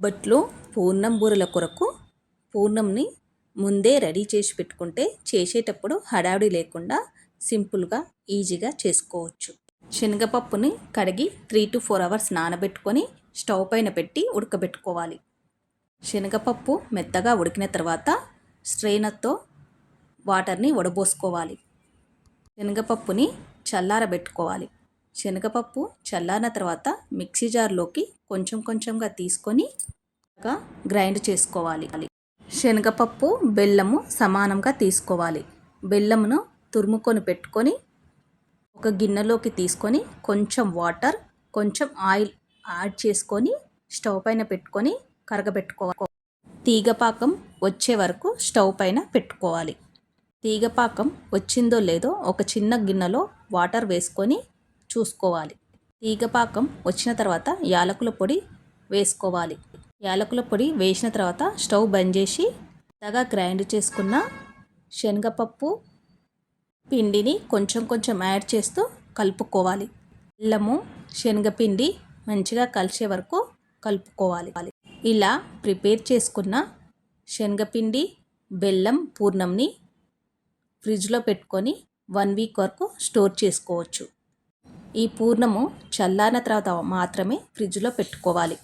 బట్లో పూర్ణం బూరెల కొరకు పూర్ణంని ముందే రెడీ చేసి పెట్టుకుంటే చేసేటప్పుడు హడావిడి లేకుండా సింపుల్గా ఈజీగా చేసుకోవచ్చు. శనగపప్పుని కడిగి త్రీ టు ఫోర్ అవర్స్ నానబెట్టుకొని స్టవ్ పైన పెట్టి ఉడకబెట్టుకోవాలి. శనగపప్పు మెత్తగా ఉడికిన తర్వాత స్ట్రెయినర్తో వాటర్ని వడబోసుకోవాలి. శనగపప్పుని చల్లారబెట్టుకోవాలి. శనగపప్పు చల్లారిన తర్వాత మిక్సీ జార్లోకి కొంచెం కొంచెంగా తీసుకొని గ్రైండ్ చేసుకోవాలి. శనగపప్పు బెల్లము సమానంగా తీసుకోవాలి. బెల్లమును తురుముకొని పెట్టుకొని ఒక గిన్నెలోకి తీసుకొని కొంచెం వాటర్ కొంచెం ఆయిల్ యాడ్ చేసుకొని స్టవ్ పైన పెట్టుకొని కరగబెట్టుకోవాలి. తీగపాకం వచ్చే వరకు స్టవ్ పైన పెట్టుకోవాలి. తీగపాకం వచ్చిందో లేదో ఒక చిన్న గిన్నెలో వాటర్ వేసుకొని చూసుకోవాలి. తీగపాకం వచ్చిన తర్వాత యాలకుల పొడి వేసుకోవాలి. యాలకుల పొడి వేసిన తర్వాత స్టవ్ బంద్ చేసి మెత్తగా గ్రైండ్ చేసుకున్న శనగపప్పు పిండిని కొంచెం కొంచెం యాడ్ చేస్తూ కలుపుకోవాలి. బెల్లము శనగపిండి మంచిగా కలిసే వరకు కలుపుకోవాలి. ఇలా ప్రిపేర్ చేసుకున్న శనగపిండి బెల్లం పూర్ణంని ఫ్రిడ్జ్లో పెట్టుకొని వన్ వీక్ వరకు స్టోర్ చేసుకోవచ్చు. ఈ పూర్ణము చల్లారిన తర్వాత మాత్రమే ఫ్రిడ్జ్లో పెట్టుకోవాలి.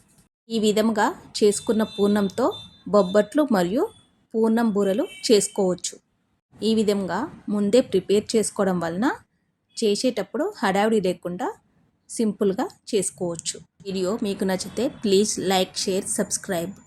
ఈ విధంగా చేసుకున్న పూర్ణంతో బొబ్బట్లు మరియు పూర్ణం బూరెలు చేసుకోవచ్చు. ఈ విధంగా ముందే ప్రిపేర్ చేసుకోవడం వలన చేసేటప్పుడు హడావిడి లేకుండా సింపుల్గా చేసుకోవచ్చు. వీడియో మీకు నచ్చితే ప్లీజ్ లైక్ షేర్ సబ్స్క్రైబ్.